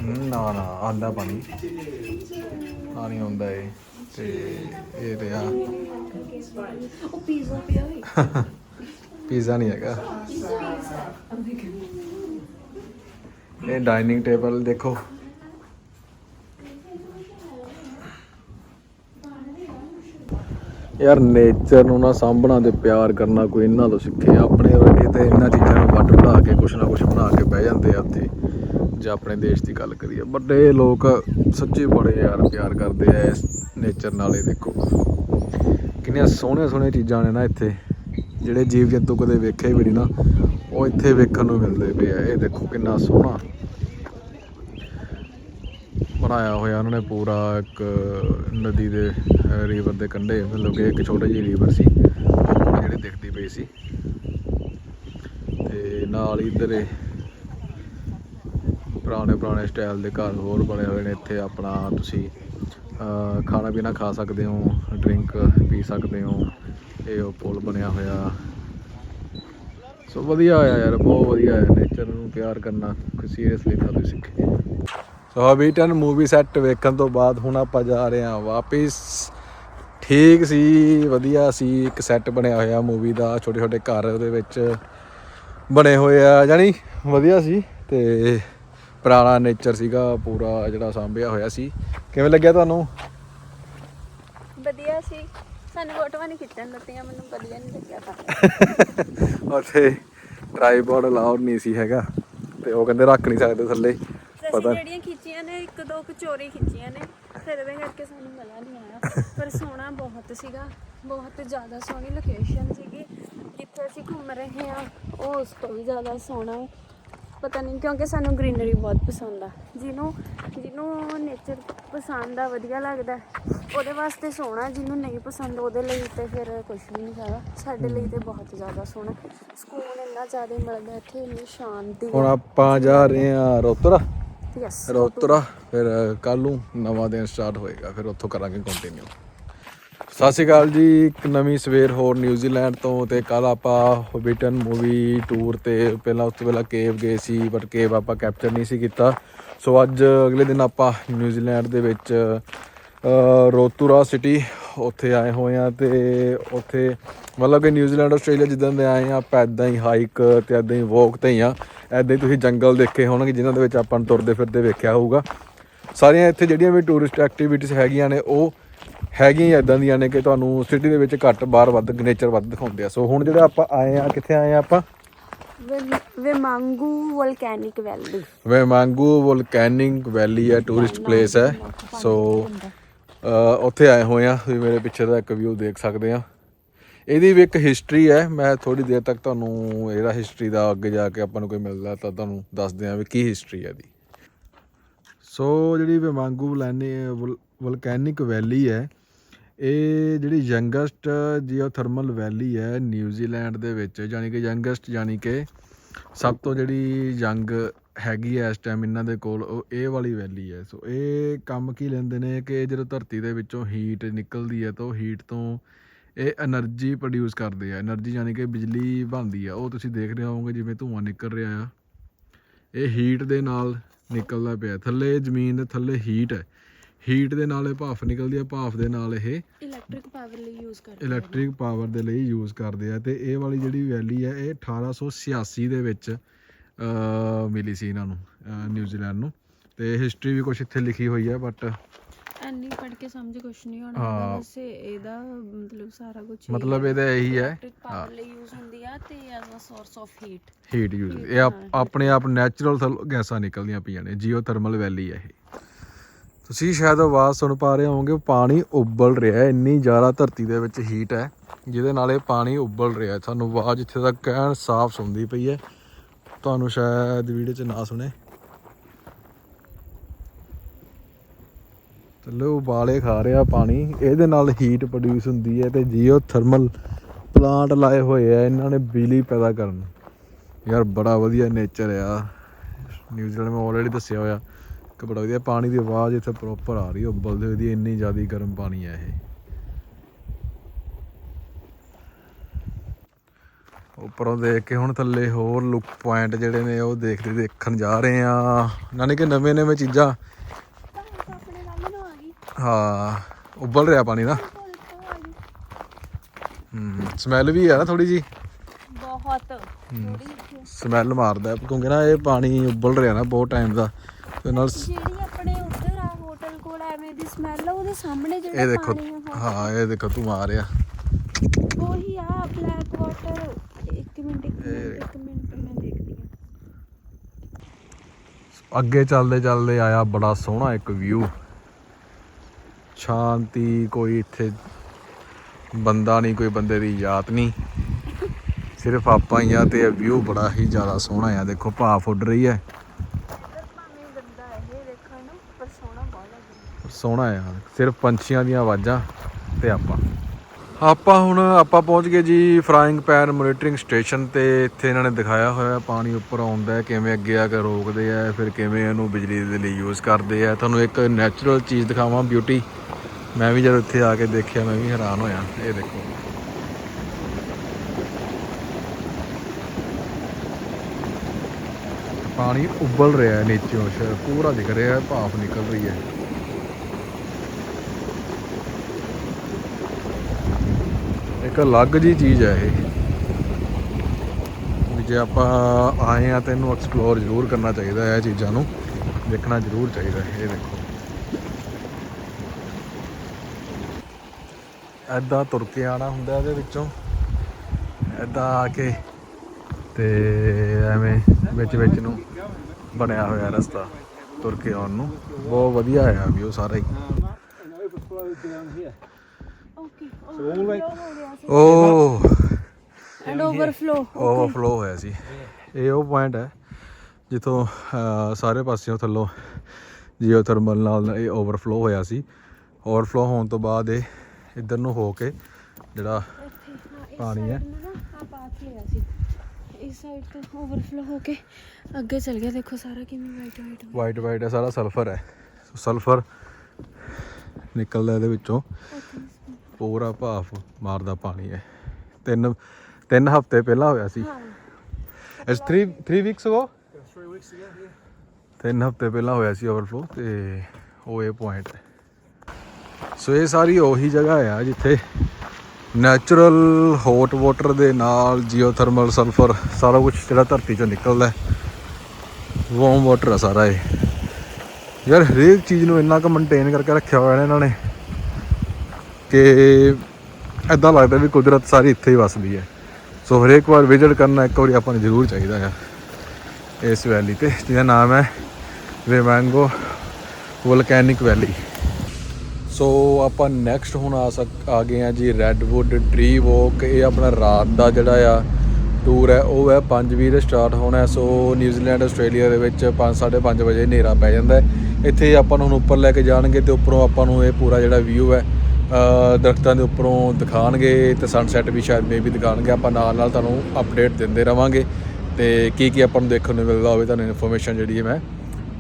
ਨਾ ਨਾ ਆਂਦਾ ਪਾਣੀ। ਪਾਣੀ ਆਉਂਦਾ ਏ, ਤੇ ਇਹ ਰਿਹਾ ਉਹ ਪੀਜ਼ਾ ਪਿਆ ਹੋਈ ਪੀਜ਼ਾ ਨਹੀਂ ਹੈਗਾ। ਇਹ ਡਾਈਨਿੰਗ ਟੇਬਲ ਦੇਖੋ। ਯਾਰ ਨੇਚਰ ਨੂੰ ਨਾ ਸਾਂਭਣਾ ਤੇ ਪਿਆਰ ਕਰਨਾ ਕੋਈ ਇਹਨਾਂ ਤੋਂ ਸਿੱਖੇ ਆਪਣੇ ਵਰਗੇ ਤੇ ਇਹਨਾਂ ਚੀਜ਼ਾਂ ਨੂੰ ਵੱਟ ਬਣਾ ਕੇ ਕੁਛ ਨਾ ਕੁਛ ਬਣਾ ਕੇ ਬਹਿ ਜਾਂਦੇ ਆ ਉੱਥੇ। ਜੇ ਆਪਣੇ ਦੇਸ਼ ਦੀ ਗੱਲ ਕਰੀਏ, ਵੱਡੇ ਲੋਕ ਸੱਚੇ ਬੜੇ ਯਾਰ ਪਿਆਰ ਕਰਦੇ ਆ ਇਸ ਨੇਚਰ ਨਾਲ, ਇਹ ਦੇਖੋ। ਕਿੰਨੀਆਂ ਸੋਹਣੀਆਂ ਸੋਹਣੀਆਂ ਚੀਜ਼ਾਂ ਨੇ ਨਾ ਇੱਥੇ। ਜਿਹੜੇ ਜੀਵ ਜੰਤੂ ਕਦੇ ਵੇਖੇ ਵੀ ਨਹੀਂ ਨਾ, ਉਹ ਇੱਥੇ ਵੇਖਣ ਨੂੰ ਮਿਲਦੇ ਪਏ ਆ। ਇਹ ਦੇਖੋ ਕਿੰਨਾ ਸੋਹਣਾ ਬਣਾਇਆ ਹੋਇਆ ਉਹਨਾਂ ਨੇ ਪੂਰਾ ਇੱਕ ਨਦੀ ਦੇ ਰੀਵਰ ਦੇ ਕੰਢੇ। ਮਤਲਬ ਕਿ ਇੱਕ ਛੋਟੀ ਜਿਹੀ ਰੀਵਰ ਸੀ ਜਿਹੜੀ ਦਿਖਦੀ ਪਈ ਸੀ। ਤੇ ਨਾਲ ਹੀ ਇਹ ਪੁਰਾਣੇ ਪੁਰਾਣੇ ਸਟਾਈਲ ਦੇ ਘਰ ਹੋਰ ਬਣੇ ਹੋਏ ਨੇ ਇੱਥੇ ਆਪਣਾ ਤੁਸੀਂ ਖਾਣਾ ਪੀਣਾ ਖਾ ਸਕਦੇ ਹੋ, ਡਰਿੰਕ ਪੀ ਸਕਦੇ ਹੋ, ਇਹ ਉਹ ਪੁਲ ਬਣਿਆ ਹੋਇਆ। ਸੋ ਵਧੀਆ ਆ ਯਾਰ, ਬਹੁਤ ਵਧੀਆ ਹੈ ਨੇਚਰ ਨੂੰ ਪਿਆਰ ਕਰਨਾ ਸੀਰੀਅਸਲੀ ਤਾਂ ਤੁਸੀਂ ਸਿੱਖੇ। ਸੋ ਹਬੀਟਨ ਮੂਵੀ ਸੈੱਟ ਵੇਖਣ ਤੋਂ ਬਾਅਦ ਹੁਣ ਆਪਾਂ ਜਾ ਰਹੇ ਹਾਂ ਵਾਪਿਸ। ਠੀਕ ਸੀ, ਵਧੀਆ ਸੀ, ਇੱਕ ਸੈੱਟ ਬਣਿਆ ਹੋਇਆ ਮੂਵੀ ਦਾ ਛੋਟੇ ਛੋਟੇ ਘਰ ਉਹਦੇ ਵਿੱਚ ਬਣੇ ਹੋਏ ਆ ਜਾਨੀ ਵਧੀਆ ਸੀ ਤੇ ਪੁਰਾਣਾ ਨੇਚਰ ਸੀਗਾ ਪੂਰਾ ਜਿਹੜਾ ਸਾਂਭਿਆ ਹੋਇਆ ਸੀ। ਕਿਵੇਂ ਲੱਗਿਆ ਤੁਹਾਨੂੰ? ਵਧੀਆ ਸੀ। ਸਾਨੂੰ ਫੋਟੋਆਂ ਨਹੀਂ ਖਿੱਚਣ ਦਿੱਤੀਆਂ ਮੈਨੂੰ ਵਧੀਆ ਨਹੀਂ ਲੱਗਿਆ ਤਾਂ। ਉੱਥੇ ਟ੍ਰਾਈਪੋਡ ਅਲਾਉਡ ਨਹੀਂ ਸੀ ਹੈਗਾ ਤੇ ਉਹ ਕਹਿੰਦੇ ਰੱਖ ਨਹੀਂ ਸਕਦੇ ਥੱਲੇ। ਪਤਾ ਜਿਹੜੀਆਂ ਖਿੱਚੀਆਂ ਨੇ ਇੱਕ ਦੋ ਕੁ ਚੋਰੀ ਖਿੱਚੀਆਂ ਨੇ ਫਿਰ ਇਹਦੇ ਕਰਕੇ ਸਾਨੂੰ ਮਜ਼ਾ ਨਹੀਂ ਆਇਆ। ਪਰ ਸੋਹਣਾ ਬਹੁਤ ਸੀਗਾ ਬਹੁਤ ਜ਼ਿਆਦਾ ਸੋਹਣੀ ਲੋਕੇਸ਼ਨ ਸੀਗੀ। ਜਿੱਥੇ ਅਸੀਂ ਘੁੰਮ ਰਹੇ ਹਾਂ ਉਹ ਉਸ ਤੋਂ ਵੀ ਜ਼ਿਆਦਾ ਸੋਹਣਾ ਹੈ। ਪਤਾ ਨਹੀਂ ਕਿਉਂਕਿ ਸਾਨੂੰ ਗ੍ਰੀਨਰੀ ਬਹੁਤ ਪਸੰਦ ਆ। ਜਿਹਨੂੰ ਜਿਹਨੂੰ ਨੇਚਰ ਪਸੰਦ ਆ ਵਧੀਆ ਲੱਗਦਾ ਉਹਦੇ ਵਾਸਤੇ ਸੋਹਣਾ ਜਿਹਨੂੰ ਨਹੀਂ ਪਸੰਦ ਉਹਦੇ ਲਈ ਤੇ ਫਿਰ ਕੁਝ ਵੀ ਨਹੀਂ ਹੈਗਾ। ਸਾਡੇ ਲਈ ਤੇ ਬਹੁਤ ਜ਼ਿਆਦਾ ਸੋਹਣਾ ਸਕੂਨ ਇੰਨਾ ਜ਼ਿਆਦਾ ਮਿਲਦਾ ਇੱਥੇ ਇੰਨੀ ਸ਼ਾਂਤੀ ਹੁਣ ਆਪਾਂ ਜਾ ਰਹੇ ਹਾਂ ਰੋਤਰਾ। ਯਸ ਰੋਤਰਾ ਫਿਰ ਕੱਲ ਨੂੰ ਨਵਾਂ ਦਿਨ ਸਟਾਰਟ ਹੋਏਗਾ ਫਿਰ ਉੱਥੋਂ ਕਰਾਂਗੇ ਕੰਟੀਨਿਊ ਸਤਿ ਸ਼੍ਰੀ ਅਕਾਲ ਜੀ, ਇੱਕ ਨਵੀਂ ਸਵੇਰ ਹੋਰ ਨਿਊਜ਼ੀਲੈਂਡ ਤੋਂ ਤੇ ਕੱਲ ਆਪਾਂ ਹੋਬਿਟਨ ਮੂਵੀ ਟੂਰ ਤੇ ਪਹਿਲਾਂ ਉਸ ਤੋਂ ਪਹਿਲਾਂ ਕੇਵ ਗਏ ਸੀ ਪਰ ਕੇਵ ਆਪਾਂ ਕੈਪਚਰ ਨਹੀਂ ਸੀ ਕੀਤਾ। ਸੋ ਅੱਜ ਅਗਲੇ ਦਿਨ ਆਪਾਂ ਨਿਊਜ਼ੀਲੈਂਡ ਦੇ ਵਿੱਚ ਰੋਤੂਰਾ ਸਿਟੀ ਉੱਥੇ ਆਏ ਹੋਏ ਆ ਤੇ ਉੱਥੇ ਮਤਲਬ ਕਿ ਨਿਊਜ਼ੀਲੈਂਡ ਆਸਟ੍ਰੇਲੀਆ ਜਿੱਦਾਂ ਦੇ ਆਏ ਆ ਆਪਾਂ ਇਦਾਂ ਹੀ ਹਾਈਕ ਤੇ ਇਦਾਂ ਹੀ ਵਾਕ ਤੇ ਹੀ ਆ ਇਦਾਂ ਹੀ ਤੁਸੀਂ ਜੰਗਲ ਦੇਖੇ ਹੋਣਗੇ, ਜਿਨ੍ਹਾਂ ਦੇ ਵਿੱਚ ਆਪਾਂ ਨੂੰ ਤੁਰਦੇ ਫਿਰਦੇ ਵੇਖਿਆ ਹੋਊਗਾ। ਸਾਰੀਆਂ ਇੱਥੇ ਜਿਹੜੀਆਂ ਵੀ ਟੂਰਿਸਟ ਐਕਟੀਵਿਟੀਜ਼ ਹੈਗੀਆਂ ਨੇ, ਉਹ ਹੈਗੀਆਂ ਇਦਾਂ ਦੀਆਂ ਨੇ ਕਿ ਤੁਹਾਨੂੰ ਸਿਟੀ ਦੇ ਵਿੱਚ ਘੱਟ ਬਾਹਰ ਵੱਧ ਨੇਚਰ ਵੱਧ ਦਿਖਾਉਂਦੇ ਆ। ਸੋ ਹੁਣ ਜਿਹੜਾ ਆਪਾਂ ਆਏ ਆ ਕਿੱਥੇ ਆਏ ਆ ਆਪਾਂ? ਵਿਮਾਂਗੂ ਵੋਲਕੈਨਿਕ ਵੈਲੀ ਵੈਮਾਂਗੂ ਵੋਲਕੈਨਿਕ ਵੈਲੀ ਹੈ ਟੂਰਿਸਟ ਪਲੇਸ ਹੈ। ਸੋ ਉੱਥੇ ਆਏ ਹੋਏ ਆ। ਤੁਸੀਂ ਮੇਰੇ ਪਿੱਛੇ ਦਾ ਇੱਕ ਵਿਊ ਦੇਖ ਸਕਦੇ ਆ। ਇਹਦੀ ਵੀ ਇੱਕ ਹਿਸਟਰੀ ਹੈ। ਮੈਂ ਥੋੜੀ ਦੇਰ ਤੱਕ ਤੁਹਾਨੂੰ ਇਹਦਾ ਹਿਸਟਰੀ ਦਾ ਅੱਗੇ ਜਾ ਕੇ ਆਪਾਂ ਨੂੰ ਕੋਈ ਮਿਲਦਾ ਤਾਂ ਤੁਹਾਨੂੰ ਦੱਸਦੇ ਆ ਵੀ ਕੀ ਹਿਸਟਰੀ ਹੈ ਇਹਦੀ। ਸੋ ਜਿਹੜੀ ਵੈਮਾਂਗੂ ਵਲੈਨੀ ਵਲਕੈਨਿਕ ਵੈਲੀ ਹੈ। ਇਹ ਜਿਹੜੀ ਯੰਗਸਟ ਜੀਓਥਰਮਲ ਵੈਲੀ ਹੈ ਨਿਊਜ਼ੀਲੈਂਡ ਦੇ ਵਿੱਚ ਯਾਨੀ ਕਿ ਯੰਗਸਟ ਯਾਨੀ ਕਿ ਸਭ ਤੋਂ ਜਿਹੜੀ ਯੰਗ ਹੈਗੀ ਹੈ ਇਸ ਟਾਈਮ ਇਹਨਾਂ ਦੇ ਕੋਲ, ਉਹ ਇਹ ਵਾਲੀ ਵੈਲੀ ਹੈ। ਸੋ ਇਹ ਕੰਮ ਕੀ ਲੈਂਦੇ ਨੇ ਕਿ ਜਦੋਂ ਧਰਤੀ ਦੇ ਵਿੱਚੋਂ ਹੀਟ ਨਿਕਲਦੀ ਹੈ ਤਾਂ ਉਹ ਹੀਟ ਤੋਂ ਇਹ એનર્ਜੀ ਪ੍ਰੋਡਿਊਸ ਕਰਦੇ ਆ। એનર્ਜੀ ਯਾਨੀ ਕਿ ਬਿਜਲੀ ਬਣਦੀ ਆ। ਉਹ ਤੁਸੀਂ ਦੇਖ ਰਹੇ ਹੋਵੋਗੇ ਜਿਵੇਂ ਧੂਆਂ ਨਿਕਲ ਰਿਹਾ ਆ। ਇਹ ਹੀਟ ਦੇ ਨਾਲ ਨਿਕਲਦਾ ਪਿਆ। ਥੱਲੇ ਜ਼ਮੀਨ ਦੇ ਥੱਲੇ ਹੀਟ ਹੈ। ਹੀਟ ਦੇ ਨਾਲ ਇਹ ਭਾਫ ਨਿਕਲਦੀ ਆ ਭਾਫ ਦੇ ਨਾਲ ਇਹ ਇਲੈਕਟ੍ਰਿਕ ਪਾਵਰ ਲਈ ਯੂਜ਼ ਕਰਦੇ ਇਲੈਕਟ੍ਰਿਕ ਪਾਵਰ ਦੇ ਲਈ ਯੂਜ਼ ਕਰਦੇ ਆ ਤੇ ਇਹ ਵਾਲੀ ਜਿਹੜੀ ਵੈਲੀ ਹੈ ਇਹ 1886 ਦੇ ਵਿੱਚ ਅ ਮਿਲੀ ਸੀ ਇਹਨਾਂ ਨੂੰ ਅ, ਨਿਊਜ਼ੀਲੈਂਡ ਨੂੰ। ਤੇ ਹਿਸਟਰੀ ਵੀ ਕੁਝ ਇੱਥੇ ਲਿਖੀ ਹੋਈ ਹੈ ਬਟ ਐਨੀ ਪੜ ਕੇ ਸਮਝ ਕੁਛ ਨਹੀਂ ਆਉਣਾ ਹਾਂ। ਇਹਦਾ ਮਤਲਬ ਸਾਰਾ ਕੁਝ ਮਤਲਬ ਇਹਦਾ ਇਹੀ ਹੈ। ਇਲੈਕਟ੍ਰਿਕ ਪਾਵਰ ਲਈ ਯੂਜ਼ ਹੁੰਦੀ ਆ ਤੇ as a source of heat heat use ਇਹ ਆਪ- ਆਪਣੇ ਆਪ ਨੈਚੁਰਲ ਗੈਸਾਂ ਨਿਕਲਦੀਆਂ ਪਈਆਂ ਨੇ ਜੀਓਥਰਮਲ ਵੈਲੀ ਹੈ ਇਹ। ਤੁਸੀਂ ਸ਼ਾਇਦ ਆਵਾਜ਼ ਸੁਣ ਪਾ ਰਹੇ ਹੋਵੋਗੇ, ਪਾਣੀ ਉਬਲ ਰਿਹਾ ਹੈ, ਇੰਨੀ ਜ਼ਿਆਦਾ ਧਰਤੀ ਦੇ ਵਿੱਚ ਹੀਟ ਹੈ, ਜਿਹਦੇ ਨਾਲ ਇਹ ਪਾਣੀ ਉਬਲ ਰਿਹਾ ਹੈ। ਤੁਹਾਨੂੰ ਆਵਾਜ਼ ਇੱਥੇ ਤੱਕ ਕਹਿਣ ਸਾਫ਼ ਸੁਣਦੀ ਪਈ ਹੈ। ਤੁਹਾਨੂੰ ਸ਼ਾਇਦ ਵੀਡੀਓ 'ਚ ਨਾ ਸੁਣੇ। ਥੱਲੇ ਉਬਾਲੇ ਖਾ ਰਿਹਾ ਪਾਣੀ। ਇਹਦੇ ਨਾਲ ਹੀਟ ਪ੍ਰੋਡਿਊਸ ਹੁੰਦੀ ਹੈ ਤੇ ਜੀਓਥਰਮਲ ਪਲਾਂਟ ਲਾਏ ਹੋਏ ਆ, ਇਹਨਾਂ ਨੇ ਬਿਜਲੀ ਪੈਦਾ ਕਰਨ। ਯਾਰ, ਬੜਾ ਵਧੀਆ ਨੇਚਰ ਆ। ਨਿਊਜ਼ੀਲੈਂਡ ਮੈਂ ਆਲਰੇਡੀ ਦੱਸਿਆ ਹੋਇਆ। ਕਿ ਬੜਾ ਵਧੀਆ ਪਾਣੀ ਦੀ ਆਵਾਜ਼ ਇੱਥੇ ਪ੍ਰੋਪਰ ਆ ਰਹੀ ਹੈ ਉਬਲਦੇ ਹੋਏ ਦੀ ਇੰਨੀ ਜ਼ਿਆਦਾ ਗਰਮ ਪਾਣੀ ਹੈ ਇਹ। ਉੱਪਰੋਂ ਦੇਖ ਕੇ ਹੁਣ ਥੱਲੇ ਹੋਰ ਲੁੱਕ ਪੁਆਇੰਟ ਜਿਹੜੇ ਨੇ ਉਹ ਦੇਖਦੇ ਦੇਖਣ ਜਾ ਰਹੇ ਆ ਨਾਲੇ ਕਿ ਨਵੇਂ ਨਵੇਂ ਚੀਜ਼ਾਂ ਆ ਹਾਂ ਉਬਲ ਰਿਹਾ ਪਾਣੀ ਨਾ। ਹੂੰ ਸਮੈਲ ਵੀ ਹੈ ਨਾ ਥੋੜੀ ਜੀ ਬਹੁਤ। ਸਮੈਲ ਮਾਰਦਾ ਕਿਉਂਕਿ ਨਾ ਇਹ ਪਾਣੀ ਉਬਲ ਰਿਹਾ ਨਾ ਬਹੁਤ ਟਾਈਮ ਦਾ। ਤੇ ਨਾਲ ਸ- ਜਿਹੜੀ ਆਪਣੇ ਉੱਧਰ ਆ ਹੋਟਲ ਕੋਲ ਐਵੇਂ ਦੀ ਸਮੈਲ ਆ ਉਹਦੇ ਸਾਹਮਣੇ ਜਿਹੜਾ ਇਹ ਦੇਖੋ ਪਾਣੀ ਆ ਹਾਂ। ਇਹ ਦੇਖੋ ਤੂੰ ਆ ਰਿਹਾ। ਉਹ- ਉਹੀ ਆ ਬਲੈਕ ਵਾਟਰ ਇੱਕ ਮਿੰਟ ਇੱਕ ਮਿੰਟ ਇੱਕ ਮਿੰਟ ਮੈਂ ਦੇਖਦੀ ਆ। ਅੱਗੇ ਚੱਲਦੇ ਚੱਲਦੇ ਆਇਆ ਬੜਾ ਸੋਹਣਾ ਇੱਕ ਵਿਊ ਸ਼ਾਂਤੀ ਕੋਈ ਇੱਥੇ ਬੰਦਾ ਨਹੀਂ ਕੋਈ ਬੰਦੇ ਦੀ ਯਾਦ ਨਹੀਂ। ਸਿਰਫ ਆਪਾਂ ਹੀ ਆ ਤੇ ਇਹ ਵਿਊ ਬੜਾ ਹੀ ਜ਼ਿਆਦਾ ਸੋਹਣਾ ਆ। ਦੇਖੋ ਭਾਫ ਉੱਡ ਰਹੀ ਹੈ ਭਾਵੇਂ ਗੰਦਾ ਇਹ ਦੇਖਣ ਨੂੰ ਪਰ ਸੋਹਣਾ ਬਹੁਤ ਲੱਗਦਾ ਸੋਹਣਾ ਆ। ਸਿਰਫ ਪੰਛੀਆਂ ਦੀਆਂ ਆਵਾਜ਼ਾਂ ਤੇ ਆਪਾਂ। ਆਪਾਂ ਹੁਣ ਆਪਾਂ ਪਹੁੰਚ ਗਏ ਜੀ ਫਰਾਇੰਗ ਪੈਨ ਮੋਨੀਟਰਿੰਗ ਸਟੇਸ਼ਨ ਤੇ। ਇੱਥੇ ਇਹਨਾਂ ਨੇ ਦਿਖਾਇਆ ਹੋਇਆ ਪਾਣੀ ਉੱਪਰ ਆਉਂਦਾ ਕਿਵੇਂ ਅੱਗੇ ਆ ਕੇ ਰੋਕਦੇ ਆ, ਫਿਰ ਕਿਵੇਂ ਇਹਨੂੰ ਬਿਜਲੀ ਦੇ ਲਈ ਯੂਜ਼ ਕਰਦੇ ਆ। ਤੁਹਾਨੂੰ ਇੱਕ ਨੈਚੁਰਲ ਚੀਜ਼ ਦਿਖਾਵਾਂ ਬਿਊਟੀ ਮੈਂ ਵੀ ਜਦੋਂ ਇੱਥੇ ਆ ਕੇ ਦੇਖਿਆ, ਮੈਂ ਵੀ ਹੈਰਾਨ ਹੋਇਆ। ਇਹ ਦੇਖੋ। ਪਾਣੀ ਉਬਲ ਰਿਹਾ ਹੈ ਨੀਚੋਂ ਪੂਰਾ ਦਿਖ ਰਿਹਾ ਹੈ, ਭਾਫ ਨਿਕਲ ਰਹੀ ਹੈ। ਇੱਕ ਅਲੱਗ ਜੀ ਚੀਜ਼ ਹੈ ਇਹ। ਜੇ ਆਪਾਂ ਆਏ ਆ ਤੇ ਇਹਨੂੰ ਐਕਸਪਲੋਰ ਜ਼ਰੂਰ ਕਰਨਾ ਚਾਹੀਦਾ ਹੈ ਇਹ ਚੀਜ਼ਾਂ ਨੂੰ। ਦੇਖਣਾ ਜ਼ਰੂਰ ਚਾਹੀਦਾ ਹੈ, ਇਹ ਦੇਖੋ। ਐਦਾਂ ਤੁਰ ਕੇ ਆਣਾ ਹੁੰਦਾ ਇਹਦੇ ਵਿੱਚੋਂ। ਐਦਾਂ ਆ ਕੇ ਤੇ ਐਵੇਂ ਵਿੱਚ ਵਿੱਚ ਨੂੰ ਬਣਿਆ ਹੋਇਆ ਰਸਤਾ ਤੁਰ ਕੇ ਆਉਣ ਨੂੰ। ਬਹੁਤ ਵਧੀਆ ਹੈ ਵੀ ਉਹ ਸਾਰਾ। ਹੀ ਐਂਡ ਓਵਰਫਲੋ ਓਵਰਫਲੋ ਹੋਇਆ ਸੀ। ਇਹ ਉਹ ਪੁਆਇੰਟ ਹੈ ਜਿੱਥੋਂ ਸਾਰੇ ਪਾਸਿਓਂ ਥੱਲੋਂ ਜੀਓਥਰਮਲ ਨਾਲ ਇਹ ਓਵਰਫਲੋ ਹੋਇਆ ਸੀ। ਓਵਰਫਲੋ ਹੋਣ ਤੋਂ ਬਾਅਦ ਇਹ ਇੱਧਰ ਨੂੰ ਹੋ ਕੇ ਜਿਹੜਾ ਪਾਣੀ ਹੈ। ਇਸ ਸਾਈਡ ਤੋਂ ਓਵਰਫਲੋ ਹੋ ਕੇ ਅੱਗੇ ਚਲ ਗਿਆ। ਦੇਖੋ ਸਾਰਾ ਕਿਵੇਂ ਵਾਈਟ ਵਾਈਟ ਵਾਈਟ ਵਾਈਟ ਹੈ ਸਾਰਾ ਸਲਫਰ ਹੈ। ਸਲਫਰ ਨਿਕਲਦਾ ਇਹਦੇ ਵਿੱਚੋਂ। ਪੂਰਾ ਭਾਫ ਮਾਰਦਾ ਪਾਣੀ ਹੈ ਤਿੰਨ ਤਿੰਨ ਹਫ਼ਤੇ ਪਹਿਲਾਂ ਹੋਇਆ ਸੀ। ਇਟਸ 3 3 ਵੀਕਸ ਅਗੋ 3 ਵੀਕਸ ਤਿੰਨ ਹਫ਼ਤੇ ਪਹਿਲਾਂ ਹੋਇਆ ਸੀ ਓਵਰਫਲੋ ਤੇ ਉਹ ਇਹ ਪੁਆਇੰਟ ਸੋ ਇਹ ਸਾਰੀ ਉਹੀ ਜਗ੍ਹਾ ਆ ਜਿੱਥੇ ਨੈਚੁਰਲ ਹੌਟ ਵਾਟਰ ਦੇ ਨਾਲ ਜੀਓਥਰਮਲ ਸਲਫਰ ਸਾਰਾ ਕੁਝ ਜਿਹੜਾ ਧਰਤੀ ਚੋਂ ਨਿਕਲਦਾ ਵਾਰਮ ਵਾਟਰ ਆ ਸਾਰਾ ਇਹ। ਯਾਰ ਹਰੇਕ ਚੀਜ਼ ਨੂੰ ਇੰਨਾ ਕੁ ਮੇਨਟੇਨ ਕਰਕੇ ਰੱਖਿਆ ਹੋਇਆ ਇਹਨਾਂ ਨੇ। ਕਿ ਐਦਾਂ ਲੱਗਦਾ ਵੀ ਕੁਦਰਤ ਸਾਰੀ ਇੱਥੇ ਹੀ ਵਸਦੀ ਹੈ। ਸੋ ਹਰੇਕ ਵਾਰ ਵਿਜ਼ਿਟ ਕਰਨਾ ਇੱਕ ਵਾਰੀ ਆਪਾਂ ਨੂੰ ਜ਼ਰੂਰ ਚਾਹੀਦਾ ਹੈ ਇਸ ਵੈਲੀ ਤੇ, ਜਿਹਦਾ ਨਾਮ ਹੈ ਵੇਮਾਂਗੋ ਵੋਲਕੈਨਿਕ ਵੈਲੀ ਸੋ ਆਪਾਂ ਨੈਕਸਟ ਹੁਣ ਆ ਸਕ, ਆ ਗਏ ਆ ਜੀ ਰੈਡਵੁੱਡ ਟਰੀ ਵਾਕ ਇਹ ਆਪਣਾ ਰਾਤ ਦਾ ਜਿਹੜਾ ਆ ਟੂਰ ਹੈ, ਉਹ ਹੈ 5:20 ਦੇ ਸਟਾਰਟ ਹੋਣਾ। ਸੋ ਨਿਊਜ਼ੀਲੈਂਡ ਆਸਟ੍ਰੇਲੀਆ ਦੇ ਵਿੱਚ 5:30 ਵਜੇ ਹਨੇਰਾ ਪੈ ਜਾਂਦਾ ਇੱਥੇ ਆਪਾਂ ਨੂੰ ਉੱਪਰ ਲੈ ਕੇ ਜਾਣਗੇ ਤੇ ਉੱਪਰੋਂ ਆਪਾਂ ਨੂੰ ਇਹ ਪੂਰਾ ਜਿਹੜਾ ਵਿਊ ਹੈ ਦਰਖਤਾਂ ਦੇ ਉੱਪਰੋਂ ਦਿਖਾਣਗੇ ਤੇ ਸਨਸੈਟ ਵੀ ਸ਼ਾਇਦ ਮੇਬੀ ਵੀ ਦਿਖਾਣਗੇ। ਆਪਾਂ ਨਾਲ ਨਾਲ ਤੁਹਾਨੂੰ ਅਪਡੇਟ ਦਿੰਦੇ ਰਵਾਂਗੇ ਤੇ ਕੀ ਕੀ ਆਪਾਂ ਨੂੰ ਦੇਖਣ ਨੂੰ ਮਿਲਦਾ ਹੋਵੇ ਤੁਹਾਨੂੰ ਇਨਫੋਰਮੇਸ਼ਨ ਜਿਹੜੀ ਹੈ ਮੈਂ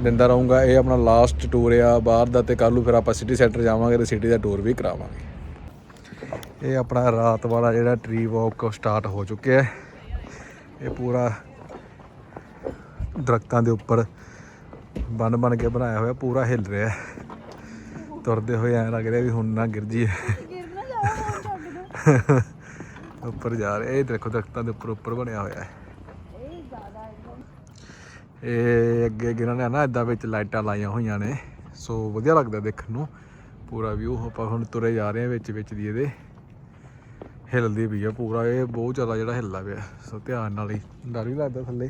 ਦਿੰਦਾ ਰਹੂੰਗਾ। ਇਹ ਆਪਣਾ ਲਾਸਟ ਟੂਰ ਆ ਬਾਹਰ ਦਾ ਤੇ ਕੱਲ ਨੂੰ ਫਿਰ ਆਪਾਂ ਸਿਟੀ ਸੈਂਟਰ ਜਾਵਾਂਗੇ ਤੇ ਸਿਟੀ ਦਾ ਟੂਰ ਵੀ ਕਰਾਵਾਂਗੇ। ਇਹ ਆਪਣਾ ਰਾਤ ਵਾਲਾ ਜਿਹੜਾ ਟਰੀ ਵਾਕ ਸਟਾਰਟ ਹੋ ਚੁੱਕਿਆ ਹੈ। ਇਹ ਪੂਰਾ ਦਰਖਤਾਂ ਦੇ ਉੱਪਰ ਬਣ ਬਣ ਕੇ ਬਣਾਇਆ ਹੋਇਆ, ਪੂਰਾ ਹਿੱਲ ਰਿਹਾ ਹੈ। ਤੁਰਦੇ ਹੋਏ ਐਂ ਲੱਗ ਰਿਹਾ ਵੀ ਹੁਣ ਨਾ ਗਿਰ ਜੀ ਉੱਪਰ ਜਾ ਰਿਹਾ। ਇਹ ਦੇਖੋ ਦਰਖਤਾਂ ਦੇ ਉੱਪਰ ਉੱਪਰ ਬਣਿਆ ਹੋਇਆ ਹੈ। ਇਹ ਅੱਗੇ ਅੱਗੇ ਇਹਨਾਂ ਨੇ ਨਾ ਇਦਾਂ ਵਿੱਚ ਲਾਈਟਾਂ ਲਾਈਆਂ ਹੋਈਆਂ ਨੇ। ਸੋ ਵਧੀਆ ਲੱਗਦਾ ਦੇਖਣ ਨੂੰ। ਪੂਰਾ ਵਿਊ ਆਪਾਂ ਹੁਣ ਤੁਰੇ ਜਾ ਰਹੇ ਹਾਂ ਵਿੱਚ ਵਿੱਚ ਦੀ ਇਹਦੇ। ਹਿੱਲਦੀ ਪਈ ਆ ਪੂਰਾ। ਇਹ ਬਹੁਤ ਜ਼ਿਆਦਾ ਜਿਹੜਾ ਹਿੱਲਦਾ ਪਿਆ। ਸੋ ਧਿਆਨ ਨਾਲ ਹੀ। ਡਰ ਵੀ ਲੱਗਦਾ ਥੱਲੇ।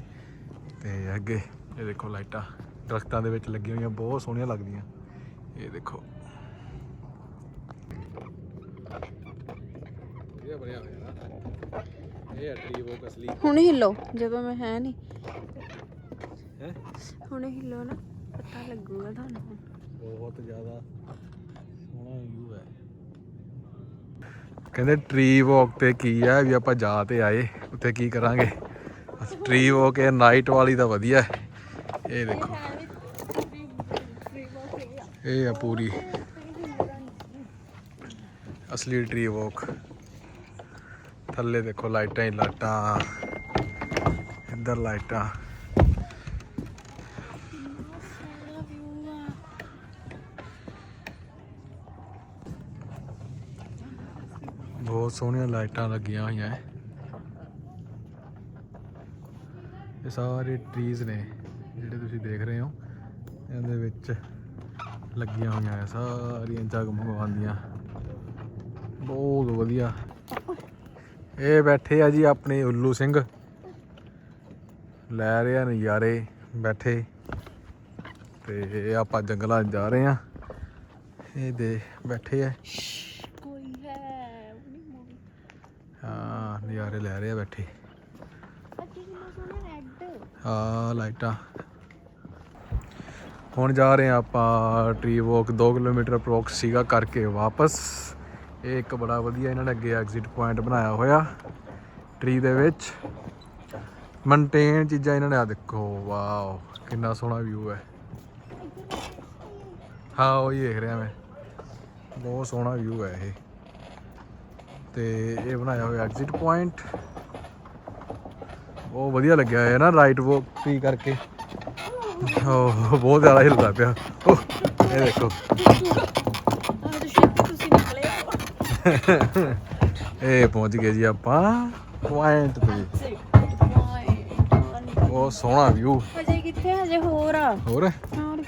ਤੇ ਅੱਗੇ ਇਹ ਦੇਖੋ ਲਾਈਟਾਂ। ਦਰਖਤਾਂ ਦੇ ਵਿੱਚ ਲੱਗੀਆਂ ਹੋਈਆਂ। ਬਹੁਤ ਸੋਹਣੀਆਂ ਲੱਗਦੀਆਂ। ਇਹ ਦੇਖੋ। ਬਣਿਆ ਹੋਇਆ ਇਹ ਟਰੀ ਵੋਕ ਅਸਲੀ। ਹੁਣ ਹਿੱਲੋ ਜਦੋਂ ਮੈਂ ਹੈ ਨਹੀਂ ਹੈ? ਹੁਣ ਹਿੱਲੋ ਨਾ ਪਤਾ ਲੱਗੂਗਾ ਤੁਹਾਨੂੰ। ਬਹੁਤ ਜ਼ਿਆਦਾ ਸੋਹਣਾ ਵਿਊ ਹੈ। ਕਹਿੰਦੇ ਟਰੀ ਵਾਕ ਤੇ ਕੀ ਹੈ ਵੀ ਆਪਾਂ ਜਾ ਤੇ ਆਏ ਉੱਥੇ ਕੀ ਕਰਾਂਗੇ? ਟਰੀ ਵਾਕ ਇਹ ਨਾਈਟ ਵਾਲੀ ਤਾਂ ਵਧੀਆ ਹੈ। ਇਹ ਦੇਖੋ। ਇਹ ਆ ਪੂਰੀ। ਅਸਲੀ ਟਰੀ ਵਾਕ ਥੱਲੇ ਦੇਖੋ ਲਾਈਟਾਂ ਹੀ ਲਾਈਟਾਂ। ਇੱਧਰ ਲਾਈਟਾਂ। ਬਹੁਤ ਸੋਹਣੀਆਂ ਲਾਈਟਾਂ ਲੱਗੀਆਂ ਹੋਈਆਂ ਹੈ ਇਹ ਸਾਰੇ ਟਰੀਜ਼ ਨੇ, ਜਿਹੜੇ ਤੁਸੀਂ ਦੇਖ ਰਹੇ ਹੋ। ਇਹਦੇ ਵਿੱਚ ਲੱਗੀਆਂ ਹੋਈਆਂ ਹੈ ਸਾਰੀਆਂ ਜਗਮਗਾਉਂਦੀਆਂ। ਬਹੁਤ ਵਧੀਆ। ਇਹ ਬੈਠੇ ਆ ਜੀ ਆਪਣੇ ਉੱਲੂ ਸਿੰਘ। ਲੈ ਰਹੇ ਆ ਨਜ਼ਾਰੇ ਬੈਠੇ। ਤੇ ਇਹ ਆਪਾਂ ਜੰਗਲਾਂ ਜਾ ਰਹੇ ਆ। ਇਹ ਦੇ ਬੈਠੇ ਆ। ਕੋਈ ਹੈ ਹਾਂ ਨਜ਼ਾਰੇ ਲੈ ਰਹੇ ਆ ਬੈਠੇ। ਆ ਲਾਈਟਾਂ। ਹੁਣ ਜਾ ਰਹੇ ਆ ਆਪਾਂ ਟਰੀ ਵਾਕ 2 ਕਿਲੋਮੀਟਰ ਅਪਰੋਕਸ ਸੀਗਾ ਕਰਕੇ ਵਾਪਸ। ਇਹ ਇੱਕ ਬੜਾ ਵਧੀਆ ਇਹਨਾਂ ਨੇ ਅੱਗੇ ਐਗਜ਼ਿਟ ਪੁਆਇੰਟ ਬਣਾਇਆ ਹੋਇਆ ਟਰੀ ਦੇ ਵਿੱਚ। ਮੇਨਟੇਨ ਚੀਜ਼ਾਂ ਇਹਨਾਂ ਨੇ ਆ ਦੇਖੋ ਵਾਓ ਕਿੰਨਾ ਸੋਹਣਾ ਵਿਊ ਹੈ। ਹਾਂ, ਉਹ ਹੀ ਦੇਖ ਰਿਹਾ ਮੈਂ। ਬਹੁਤ ਸੋਹਣਾ ਵਿਊ ਹੈ ਇਹ। ਤੇ ਇਹ ਬਣਾਇਆ ਹੋਇਆ ਐਗਜ਼ਿਟ ਪੁਆਇੰਟ ਉਹ ਵਧੀਆ ਲੱਗਿਆ ਹੈ ਨਾ ਰਾਈਟ ਵੋਕ ਵੀ ਕਰਕੇ। ਉਹ ਬਹੁਤ ਜ਼ਿਆਦਾ ਹਿਲਦਾ ਪਿਆ। ਉਹ, ਇਹ ਦੇਖੋ। ਇਹ ਪਹੁੰਚ ਗਏ ਜੀ ਆਪਾਂ ਪੁਆਇੰਟ ਤੇ। ਬਹੁਤ ਸੋਹਣਾ ਵਿਊ ਹਜੇ ਕਿੱਥੇ ਹਜੇ ਹੋਰ ਆ। ਹੋਰ?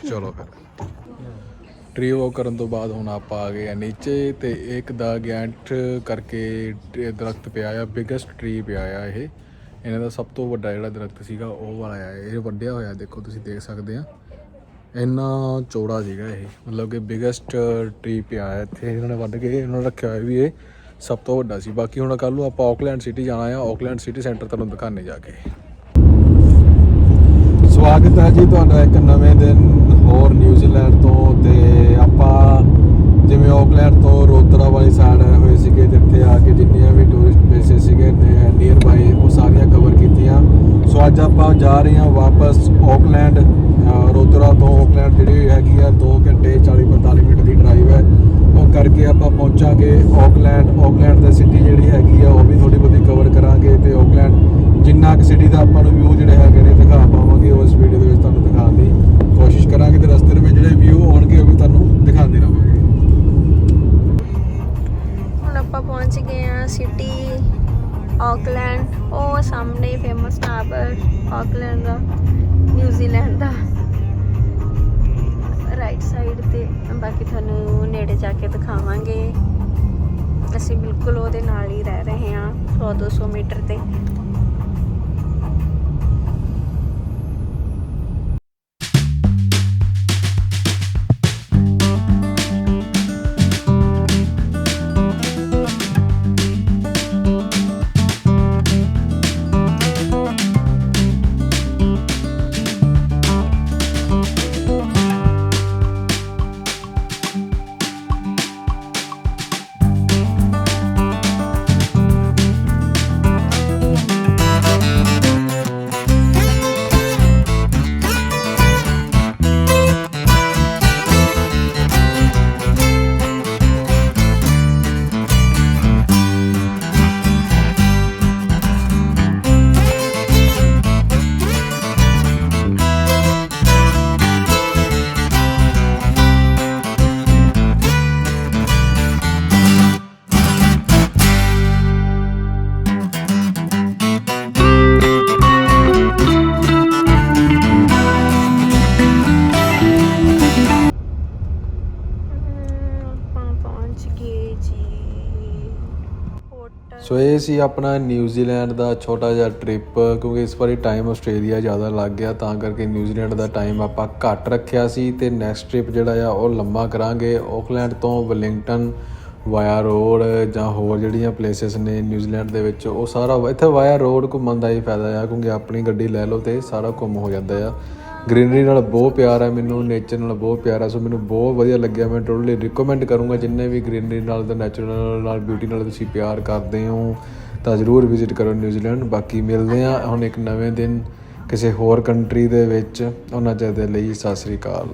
ਚਲੋ ਫਿਰ। ਟਰੀ ਵਾਕ ਕਰਨ ਤੋਂ ਬਾਅਦ ਹੁਣ ਆਪਾਂ ਆ ਗਏ ਆ ਨੀਚੇ ਤੇ ਇੱਕ ਦਾ ਗੈਂਟ ਕਰਕੇ ਦਰਖਤ ਪਿਆ ਆ ਬਿਗੇਸਟ ਟਰੀ ਪਿਆ ਆ ਇਹ। ਇਹਨਾਂ ਦਾ ਸਭ ਤੋਂ ਵੱਡਾ ਜਿਹੜਾ ਦਰਖਤ ਸੀਗਾ ਉਹ ਵਾਲਾ ਆ। ਇਹ ਵੱਡਿਆ ਹੋਇਆ ਦੇਖੋ ਤੁਸੀਂ ਦੇਖ ਸਕਦੇ ਆ। ਇੰਨਾ ਚੌੜਾ ਸੀਗਾ ਇਹ। ਮਤਲਬ ਕਿ ਬਿਗੇਸਟ ਟਰੀ ਪਿਆ ਹੈ ਇੱਥੇ। ਇਹਨਾਂ ਨੇ ਵੱਢ ਕੇ ਇਹਨਾਂ ਨੇ ਰੱਖਿਆ ਹੋਇਆ ਵੀ ਇਹ ਸਭ ਤੋਂ ਵੱਡਾ ਸੀ। ਬਾਕੀ ਹੁਣ ਕੱਲ ਨੂੰ ਆਪਾਂ ਆਕਲੈਂਡ ਸਿਟੀ ਜਾਣਾ ਆ। ਆਕਲੈਂਡ ਸਿਟੀ ਸੈਂਟਰ ਤੁਹਾਨੂੰ ਦਿਖਾਣੇ ਜਾ ਕੇ। ਸਵਾਗਤ ਹੈ ਜੀ ਤੁਹਾਡਾ ਇੱਕ ਨਵੇਂ ਦਿਨ ਹੋਰ ਨਿਊਜ਼ੀਲੈਂਡ ਤੋਂ ਤੇ ਆਪਾਂ ਜਿਵੇਂ ਆਕਲੈਂਡ ਤੋਂ ਰੋਤਰਾ ਵਾਲੀ ਸਾਈਡ ਆਏ ਹੋਏ ਸੀਗੇ ਤੇ ਇੱਥੇ ਆ ਕੇ ਜਿੰਨੀਆਂ ਵੀ ਟੂਰਿਸਟ ਪਲੇਸਿਸ ਸੀਗੇ ਨੀਅਰ ਬਾਈ ਉਹ ਸਾਰੀਆਂ ਕਵਰ ਕੀਤੀ ਆ। ਸੋ ਅੱਜ ਆਪਾਂ ਜਾ ਰਹੇ ਹਾਂ ਵਾਪਸ ਆਕਲੈਂਡ ਰੋਤਰਾ ਤੋਂ ਆਕਲੈਂਡ ਜਿਹੜੀ ਹੈਗੀ ਆ 2 ਘੰਟੇ 40 45 ਮਿੰਟ ਦੀ ਡਰਾਈਵ ਹੈ। ਉਹ ਕਰਕੇ ਆਪਾਂ ਪਹੁੰਚਾਂਗੇ ਆਕਲੈਂਡ ਆਕਲੈਂਡ ਦੀ ਸਿਟੀ ਜਿਹੜੀ ਹੈਗੀ ਆ, ਉਹ ਵੀ ਥੋੜੀ ਬਹੁਤੀ ਕਵਰ ਕਰਾਂਗੇ ਤੇ ਆਕਲੈਂਡ ਜਿੰਨਾ ਕਿ ਸਿਟੀ ਦਾ ਆਪਾਂ ਨੂੰ ਵਿਊ ਜਿਹੜੇ ਹੈਗੇ ਨੇ ਦਿਖਾ ਪਾਵਾਂਗੇ, ਉਸ ਵੀਡੀਓ ਦੇ ਵਿੱਚ ਤੁਹਾਨੂੰ ਦਿਖਾਉਣ ਦੀ ਕੋਸ਼ਿਸ਼ ਕਰਾਂਗੇ ਤੇ ਰਸਤੇ ਦੇ ਵਿੱਚ ਜਿਹੜੇ ਵਿਊ ਆਉਣਗੇ, ਉਹ ਵੀ ਤੁਹਾਨੂੰ ਦਿਖਾਉਂਦੇ ਰਹਾਂਗੇ। ਹੁਣ ਆਪਾਂ ਪਹੁੰਚ ਗਏ ਆ ਸਿਟੀ ਆਕਲੈਂਡ ਉਹ ਸਾਹਮਣੇ ਫੇਮਸ ਟਾਵਰ ਆਕਲੈਂਡ ਦਾ ਨਿਊਜ਼ੀਲੈਂਡ ਦਾ। ਰਾਈਟ ਸਾਈਡ ਤੇ ਬਾਕੀ ਤੁਹਾਨੂੰ ਨੇੜੇ ਜਾ ਕੇ ਦਿਖਾਵਾਂਗੇ। ਅਸੀਂ ਬਿਲਕੁਲ ਉਹਦੇ ਨਾਲ ਹੀ ਰਹਿ ਰਹੇ ਹਾਂ 100 200 ਮੀਟਰ ਤੇ। ਸੋ ਇਹ ਸੀ ਆਪਣਾ ਨਿਊਜ਼ੀਲੈਂਡ ਦਾ ਛੋਟਾ ਜਿਹਾ ਟ੍ਰਿਪ ਕਿਉਂਕਿ ਇਸ ਵਾਰੀ ਟਾਈਮ ਆਸਟ੍ਰੇਲੀਆ ਜ਼ਿਆਦਾ ਲੱਗ ਗਿਆ, ਤਾਂ ਕਰਕੇ ਨਿਊਜ਼ੀਲੈਂਡ ਦਾ ਟਾਈਮ ਆਪਾਂ ਘੱਟ ਰੱਖਿਆ ਸੀ ਤੇ ਨੈਕਸਟ ਟ੍ਰਿਪ ਜਿਹੜਾ ਆ ਉਹ ਲੰਮਾ ਕਰਾਂਗੇ। ਆਕਲੈਂਡ ਤੋਂ ਵੈਲਿੰਗਟਨ ਵਾਇਆ ਰੋਡ ਜਾਂ ਹੋਰ ਜਿਹੜੀਆਂ ਪਲੇਸਸ ਨੇ ਨਿਊਜ਼ੀਲੈਂਡ ਦੇ ਵਿੱਚ, ਉਹ ਸਾਰਾ ਇੱਥੇ ਵਾਇਆ ਰੋਡ ਘੁੰਮਣ ਦਾ ਹੀ ਫਾਇਦਾ ਆ, ਕਿਉਂਕਿ ਆਪਣੀ ਗੱਡੀ ਲੈ ਲਓ ਤੇ ਸਾਰਾ ਘੁੰਮ ਹੋ ਜਾਂਦਾ ਆ। ਗ੍ਰੀਨਰੀ ਨਾਲ ਬਹੁਤ ਪਿਆਰ ਹੈ, ਮੈਨੂੰ ਨੇਚਰ ਨਾਲ ਬਹੁਤ ਪਿਆਰ ਹੈ, ਸੋ ਮੈਨੂੰ ਬਹੁਤ ਵਧੀਆ ਲੱਗਿਆ, ਮੈਂ ਟੋਟਲੀ ਰਿਕਮੈਂਡ ਕਰੂੰਗਾ ਜਿੰਨੇ ਵੀ ਗ੍ਰੀਨਰੀ ਨਾਲ ਤੇ ਨੈਚੁਰਲ ਨਾਲ ਬਿਊਟੀ ਨਾਲ ਤੁਸੀਂ ਪਿਆਰ ਕਰਦੇ ਹੋ, ਤਾਂ ਜ਼ਰੂਰ ਵਿਜ਼ਿਟ ਕਰੋ ਨਿਊਜ਼ੀਲੈਂਡ ਬਾਕੀ ਮਿਲਦੇ ਆ ਹੁਣ ਇੱਕ ਨਵੇਂ ਦਿਨ ਕਿਸੇ ਹੋਰ ਕੰਟਰੀ ਦੇ ਵਿੱਚ। ਉਹਨਾਂ ਚਿਰ ਦੇ ਲਈ ਸਤਿ ਸ੍ਰੀ ਅਕਾਲ।